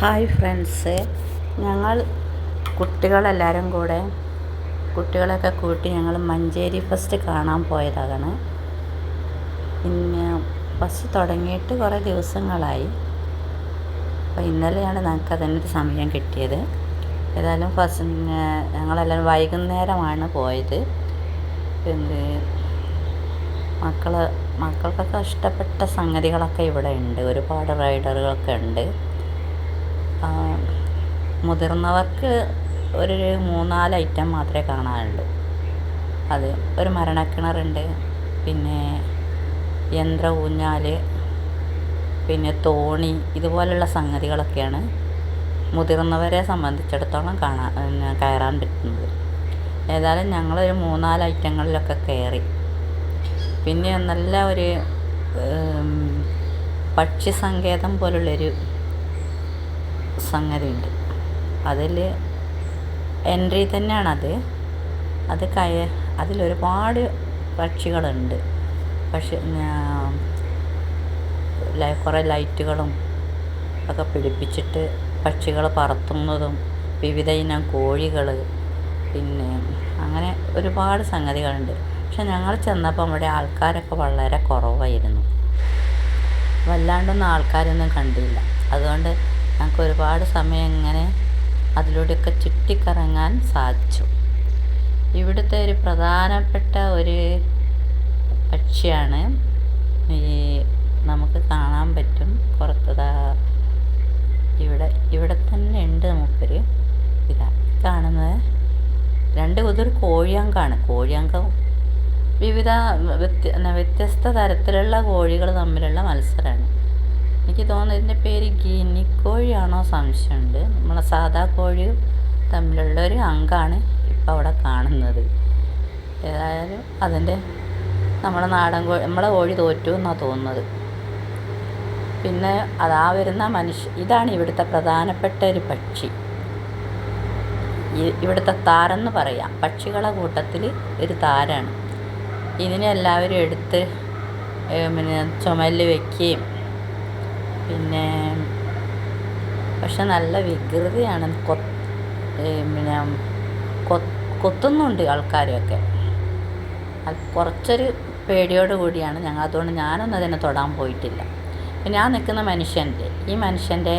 Hi friends ഞങ്ങൾ കുട്ടികളെല്ലാവരും കൂടെ കുട്ടികളൊക്കെ കൂട്ടി ഞങ്ങൾ മഞ്ചേരി ഫസ്റ്റ് കാണാൻ പോയതാണ്. പിന്നെ ഫസ്റ്റ് തുടങ്ങിയിട്ട് കുറേ ദിവസങ്ങളായി. അപ്പോൾ ഇന്നലെയാണ് ഞങ്ങൾക്ക് അതിനൊരു സമയം കിട്ടിയത്. ഏതായാലും ഫസ്റ്റ് ഞങ്ങളെല്ലാവരും വൈകുന്നേരമാണ് പോയത്. പിന്നെ മക്കൾ മക്കൾക്കൊക്കെ ഇഷ്ടപ്പെട്ട സംഗതികളൊക്കെ ഇവിടെ ഉണ്ട്. ഒരുപാട് റൈഡറുകളൊക്കെ ഉണ്ട്. മുതിർന്നവർക്ക് ഒരു മൂന്നാൽ ഐറ്റം മാത്രമേ കാണാനുള്ളൂ അത് ഒരു മരണക്കിണറുണ്ട് പിന്നെ യന്ത്ര ഊഞ്ഞാൽ പിന്നെ തോണി ഇതുപോലുള്ള സംഗതികളൊക്കെയാണ് മുതിർന്നവരെ സംബന്ധിച്ചിടത്തോളം കാണാൻ കയറാൻ പറ്റുന്നത്. ഏതായാലും ഞങ്ങളൊരു മൂന്നാൽ ഐറ്റങ്ങളിലൊക്കെ കയറി. പിന്നെ നല്ല ഒരു പക്ഷി സങ്കേതം പോലുള്ളൊരു സംഗതിയുണ്ട്. അതിൽ എൻട്രി തന്നെയാണത്. അത് കയ അതിലൊരുപാട് പക്ഷികളുണ്ട്. പക്ഷെ കുറേ ലൈറ്റുകളും ഒക്കെ പിടിപ്പിച്ചിട്ട് പക്ഷികൾ പറത്തുന്നതും വിവിധ ഇനം കോഴികൾ പിന്നെ അങ്ങനെ ഒരുപാട് സംഗതികളുണ്ട്. പക്ഷെ ഞങ്ങൾ ചെന്നപ്പോൾ ഇവിടെ ആൾക്കാരൊക്കെ വളരെ കുറവായിരുന്നു. വല്ലാണ്ടൊന്നും ആൾക്കാരൊന്നും കണ്ടില്ല. അതുകൊണ്ട് ഞങ്ങൾക്ക് ഒരുപാട് സമയം ഇങ്ങനെ അതിലൂടെയൊക്കെ ചുറ്റിക്കറങ്ങാൻ സാധിച്ചു. ഇവിടുത്തെ ഒരു പ്രധാനപ്പെട്ട ഒരു പക്ഷിയാണ് ഈ നമുക്ക് കാണാൻ പറ്റും പുറത്തതാ ഇവിടെ ഇവിടെ തന്നെ ഉണ്ട് നമുക്കൊരു ഇതാ കാണുന്നത് രണ്ട് ഇതൊരു കോഴിയങ്കാണ്. കോഴിയങ്കം വിവിധ വ്യത്യസ്ത തരത്തിലുള്ള കോഴികൾ തമ്മിലുള്ള മത്സരമാണ് എനിക്ക് തോന്നുന്നു ഇതിന്റെ പേര് ഗിനിക്കോഴിയാണോ സംശയമുണ്ട്. നമ്മളെ സാധാ കോഴിയും തമ്മിലുള്ള ഒരു അങ്കാണ് ഇപ്പം അവിടെ കാണുന്നത്. ഏതായാലും അതിന്റെ നമ്മളെ നാടൻ കോഴി നമ്മളെ കോഴി തോറ്റു എന്നാണ് തോന്നുന്നത്. പിന്നെ അതാ വരുന്ന മനുഷ്യ ഇതാണ് ഇവിടുത്തെ പ്രധാനപ്പെട്ട ഒരു പക്ഷി. ഇവിടുത്തെ താരെന്ന് പറയാം. പക്ഷികളെ കൂട്ടത്തിൽ ഒരു താരാണ്. ഇതിനെ എല്ലാവരും എടുത്ത് പിന്നെ ചുമലിൽ വെക്കുകയും പിന്നെ പക്ഷെ നല്ല വികൃതിയാണ്. പിന്നെ കൊത്തുന്നുണ്ട് ആൾക്കാരെയൊക്കെ. അത് കുറച്ചൊരു പേടിയോട് കൂടിയാണ് ഞങ്ങൾ അതുകൊണ്ട് ഞാനൊന്നും അതിനെ തൊടാൻ പോയിട്ടില്ല. പിന്നെ ഞാൻ നിൽക്കുന്ന മനുഷ്യന്റെ ഈ മനുഷ്യന്റെ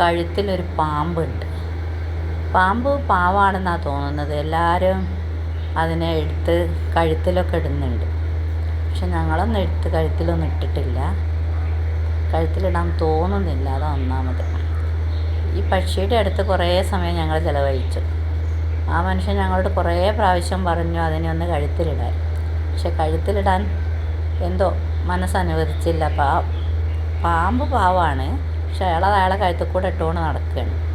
കഴുത്തിലൊരു പാമ്പുണ്ട്. പാമ്പ് പാവാണെന്നാണ് തോന്നുന്നത്. എല്ലാവരും അതിനെ എടുത്ത് കഴുത്തിലൊക്കെ ഇടുന്നുണ്ട്. പക്ഷെ ഞങ്ങളൊന്നും എടുത്ത് കഴുത്തിലൊന്നും ഇട്ടിട്ടില്ല. കഴുത്തിലിടാൻ തോന്നുന്നില്ല. അതാണ് ഒന്നാമത്. ഈ പക്ഷിയുടെ അടുത്ത് കുറേ സമയം ഞങ്ങൾ ചിലവഴിച്ചു. ആ മനുഷ്യൻ ഞങ്ങളോട് കുറേ പ്രാവശ്യം പറഞ്ഞു അതിനെ ഒന്ന് കഴുത്തിലിടാൻ. പക്ഷെ കഴുത്തിലിടാൻ എന്തോ മനസ്സനുവദിച്ചില്ല. പാ പാമ്പ് പാവാണ്. പക്ഷെ അയാൾ അത് അയാളെ കഴുത്തിൽ കൂടെ ഇട്ടുകൊണ്ട് നടക്കുകയാണ്.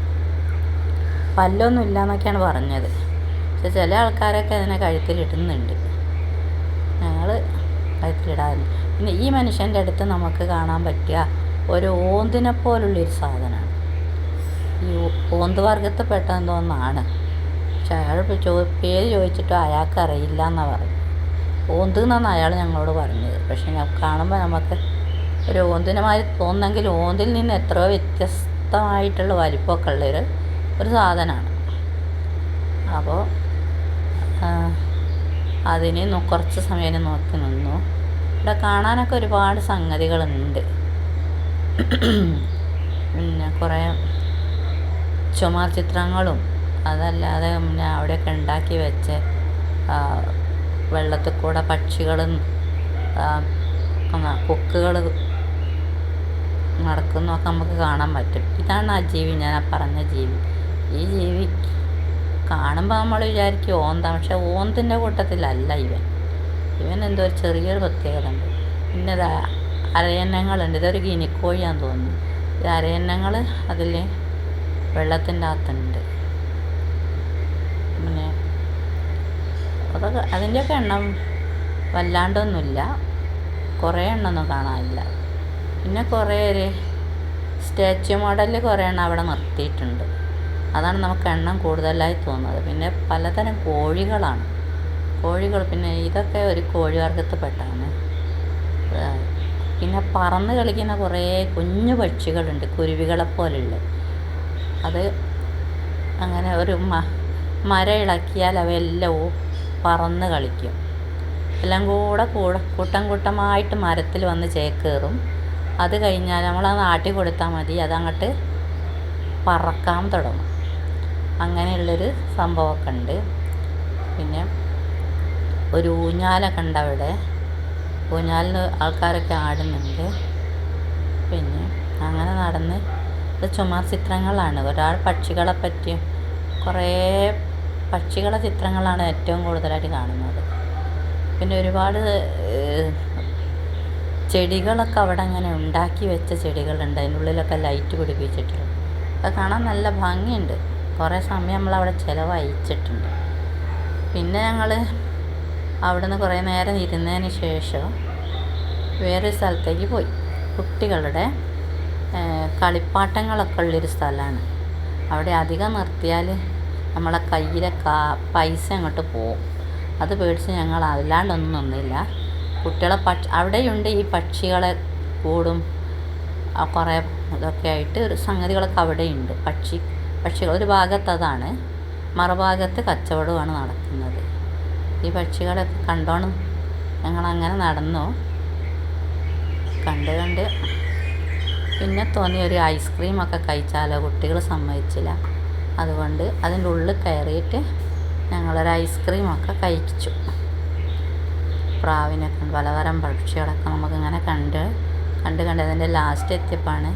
പല്ലൊന്നും ഇല്ല എന്നൊക്കെയാണ് പറഞ്ഞത്. പക്ഷെ ചില ആൾക്കാരൊക്കെ അതിനെ കഴുത്തിലിടുന്നുണ്ട്. ഞങ്ങൾ കഴുത്തിലിടാതെ പിന്നെ ഈ മനുഷ്യന്റെ അടുത്ത് നമുക്ക് കാണാൻ പറ്റിയ ഒരു ഓന്തിനെ പോലുള്ളൊരു സാധനമാണ്. ഈ ഓന്ത് വർഗത്തിൽപ്പെട്ട എന്തോന്നാണ് പക്ഷെ അയാൾ ചോ പേര് ചോദിച്ചിട്ടും അയാൾക്ക് അറിയില്ല എന്നാണ് പറഞ്ഞു ഓന്ത് എന്നാണ് അയാൾ ഞങ്ങളോട് പറഞ്ഞത്. പക്ഷെ കാണുമ്പോൾ നമുക്ക് ഒരു ഓന്തിനെ മാതിരി തോന്നുന്നെങ്കിൽ ഓന്തിൽ നിന്ന് എത്രയോ വ്യത്യസ്തമായിട്ടുള്ള വലിപ്പമൊക്കെ ഉള്ളൊരു ഒരു സാധനമാണ്. അപ്പോൾ അതിന് കുറച്ച് സമയം നോക്കി നിന്നു. ഇവിടെ കാണാനൊക്കെ ഒരുപാട് സംഗതികളുണ്ട്. പിന്നെ കുറേ ചുമർ ചിത്രങ്ങളും അതല്ലാതെ പിന്നെ അവിടെയൊക്കെ ഉണ്ടാക്കി വെച്ച് വെള്ളത്തിൽ കൂടെ പക്ഷികളും കൊക്കുകൾ നടക്കുന്നൊക്കെ നമുക്ക് കാണാൻ പറ്റും. ഇതാണ് ആ ജീവി ഞാൻ ആ പറഞ്ഞ ജീവി. ഈ ജീവി കാണുമ്പോൾ നമ്മൾ വിചാരിക്കും ഓന്ത പക്ഷെ ഓന്തിന്റെ കൂട്ടത്തിലല്ല ഇവൻ. ഇവൻ എന്തോ ഒരു ചെറിയൊരു പ്രത്യേകത ഉണ്ട് പിന്നെ ഇതാ അരയന്നങ്ങളുണ്ട്. ഇതൊരു ഗിനിക്കോഴിയാന്ന് തോന്നുന്നു. ഈ അരയന്നങ്ങൾ അതിൽ വെള്ളത്തിന്റെ അകത്തുണ്ട്. പിന്നെ അതൊക്കെ അതിന്റെയൊക്കെ എണ്ണം വല്ലാണ്ടൊന്നുമില്ല. കുറേ എണ്ണമൊന്നും കാണാനില്ല. പിന്നെ കുറേ ഒരു സ്റ്റാച്യു മോഡലിൽ കുറേ എണ്ണം അവിടെ നിർത്തിയിട്ടുണ്ട്. അതാണ് നമുക്ക് എണ്ണം കൂടുതലായി തോന്നുന്നത്. പിന്നെ പലതരം കോഴികളാണ്. കോഴികൾ പിന്നെ ഇതൊക്കെ ഒരു കോഴി വർഗത്തിൽപ്പെട്ടാണ് പിന്നെ പറന്ന് കളിക്കുന്ന കുറേ കുഞ്ഞു പക്ഷികളുണ്ട്. കുരുവികളെ പോലുള്ള അത് അങ്ങനെ ഒരു മ മരം ഇളക്കിയാൽ അവയെല്ലാം പറന്ന് കളിക്കും. എല്ലാം കൂടെ കൂടെ കൂട്ടം കൂട്ടമായിട്ട് മരത്തിൽ വന്ന് ചേക്കേറും. അത് കഴിഞ്ഞാൽ നമ്മളത് ആട്ടി കൊടുത്താൽ മതി. അതങ്ങോട്ട് പറക്കാൻ തുടങ്ങും. അങ്ങനെയുള്ളൊരു സംഭവമൊക്കെ ഉണ്ട്. പിന്നെ ഒരു ഊഞ്ഞാലൊക്കെ ഉണ്ട് അവിടെ. ഊഞ്ഞാലിന് ആൾക്കാരൊക്കെ ആടുന്നുണ്ട്. പിന്നെ അങ്ങനെ നടന്ന് ഇത് ചുമർ ചിത്രങ്ങളാണ്. ഒരാൾ പക്ഷികളെ പറ്റിയും കുറേ പക്ഷികളെ ചിത്രങ്ങളാണ് ഏറ്റവും കൂടുതലായിട്ട് കാണുന്നത്. പിന്നെ ഒരുപാട് ചെടികളൊക്കെ അവിടെ അങ്ങനെ ഉണ്ടാക്കി വെച്ച ചെടികളുണ്ട്. അതിനുള്ളിലൊക്കെ ലൈറ്റ് പിടിപ്പിച്ചിട്ടുണ്ട് അത് കാണാൻ നല്ല ഭംഗിയുണ്ട്. കുറേ സമയം നമ്മളവിടെ ചിലവഴിച്ചിട്ടുണ്ട്. പിന്നെ ഞങ്ങൾ അവിടുന്ന് കുറേ നേരം ഇരുന്നതിന് ശേഷം വേറൊരു സ്ഥലത്തേക്ക് പോയി. കുട്ടികളുടെ കളിപ്പാട്ടങ്ങളൊക്കെ ഉള്ളൊരു സ്ഥലമാണ്. അവിടെ അധികം നിർത്തിയാൽ നമ്മളെ കയ്യിലെ കാ പൈസ അങ്ങോട്ട് പോവും. അത് പേടിച്ച് ഞങ്ങൾ അല്ലാണ്ടൊന്നും നിന്നില്ല. കുട്ടികളെ പക്ഷി അവിടെയുണ്ട് ഈ പക്ഷികളെ കൂടും കുറേ ഇതൊക്കെ ആയിട്ട് ഒരു സംഗതികളൊക്കെ അവിടെയുണ്ട്. പക്ഷി പക്ഷികൾ ഒരു ഭാഗത്ത് അതാണ് മറുഭാഗത്ത് കച്ചവടമാണ് നടക്കുന്നത്. ഈ പക്ഷികളെ കണ്ടോണം. ഞങ്ങളങ്ങനെ നടന്നു. കണ്ട് കണ്ട്. പിന്നെ തോന്നി ഒരു ഐസ്ക്രീമൊക്കെ കഴിച്ചാലോ? കുട്ടികൾ സമ്മതിച്ചില്ല. അതുകൊണ്ട് അതിന്റെ ഉള്ളിൽ കയറിയിട്ട് ഞങ്ങളൊരു ഐസ്ക്രീമൊക്കെ കഴിച്ചു. പ്രാവിനൊക്കെ പലതരം പക്ഷികളൊക്കെ നമുക്കിങ്ങനെ കണ്ട് കണ്ട് കണ്ട് അതിന്റെ ലാസ്റ്റ് എത്തിയപ്പോഴാണ്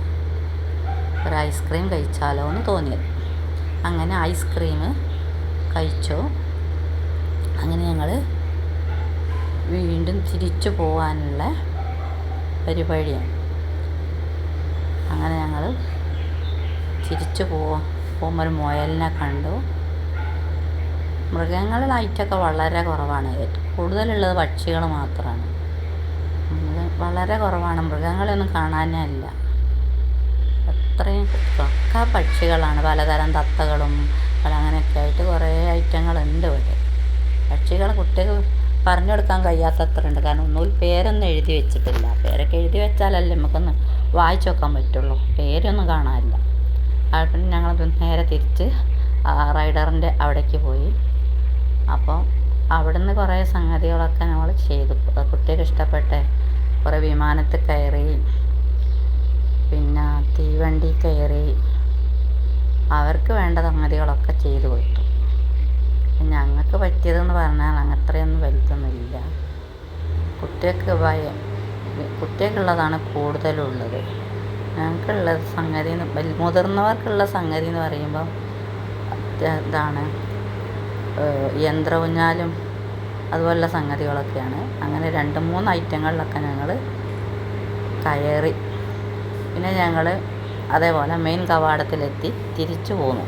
ഒരു ഐസ്ക്രീം കഴിച്ചാലോ എന്ന് തോന്നിയത്. അങ്ങനെ ഐസ്ക്രീം കഴിച്ചു. അങ്ങനെ ഞങ്ങൾ വീണ്ടും തിരിച്ചു പോകാനുള്ള പരിപാടിയാണ്. അങ്ങനെ ഞങ്ങൾ തിരിച്ചു പോവാ പോകുമ്പോൾ ഒരു മുയലിനെ കണ്ടു. മൃഗങ്ങളുടെ ലൈറ്റൊക്കെ വളരെ കുറവാണ്. കൂടുതലുള്ളത് പക്ഷികൾ മാത്രമാണ്. വളരെ കുറവാണ്. മൃഗങ്ങളെയൊന്നും കാണാനേ ഇല്ല അത്രയും ഒക്കെ പക്ഷികളാണ്. പലതരം തത്തകളും പല അങ്ങനെയൊക്കെ ആയിട്ട് കുറേ ഐറ്റങ്ങളുണ്ട് ഇവിടെ. പക്ഷികളെ കുട്ടികൾ പറഞ്ഞു കൊടുക്കാൻ കഴിയാത്തത്ര ഉണ്ട് കാരണം ഒന്നുകിൽ പേരൊന്നും എഴുതി വെച്ചിട്ടില്ല. പേരൊക്കെ എഴുതി വെച്ചാലല്ലേ നമുക്കൊന്ന് വായിച്ചു നോക്കാൻ പറ്റുള്ളൂ. പേരൊന്നും കാണാനില്ല. അപ്പം ഞങ്ങൾ നേരെ തിരിച്ച് റൈഡറിന്റെ അവിടേക്ക് പോയി. അപ്പോൾ അവിടുന്ന് കുറേ സംഗതികളൊക്കെ നമ്മൾ ചെയ്തു. കുട്ടികൾക്ക് ഇഷ്ടപ്പെട്ട കുറേ വിമാനത്തിൽ കയറി തീവണ്ടി കയറി അവർക്ക് വേണ്ട സംഗതികളൊക്കെ ചെയ്തു കൊടുത്തു. ഞങ്ങൾക്ക് പറ്റിയതെന്ന് പറഞ്ഞാൽ അങ്ങത്രയൊന്നും വലുതൊന്നുമില്ല. കുട്ടികൾക്ക് ഭയം കുട്ടികൾക്കുള്ളതാണ് കൂടുതലുള്ളത്. ഞങ്ങൾക്കുള്ള സംഗതി മുതിർന്നവർക്കുള്ള സംഗതി എന്ന് പറയുമ്പോൾ അത് ഇതാണ് ഏഹ് യന്ത്ര ഊഞ്ഞാലും അതുപോലുള്ള സംഗതികളൊക്കെയാണ്. അങ്ങനെ രണ്ട് മൂന്ന് ഐറ്റങ്ങളിലൊക്കെ ഞങ്ങൾ കയറി പിന്നെ ഞങ്ങൾ അതേപോലെ മെയിൻ കവാടത്തിലെത്തി തിരിച്ചു പോന്നു.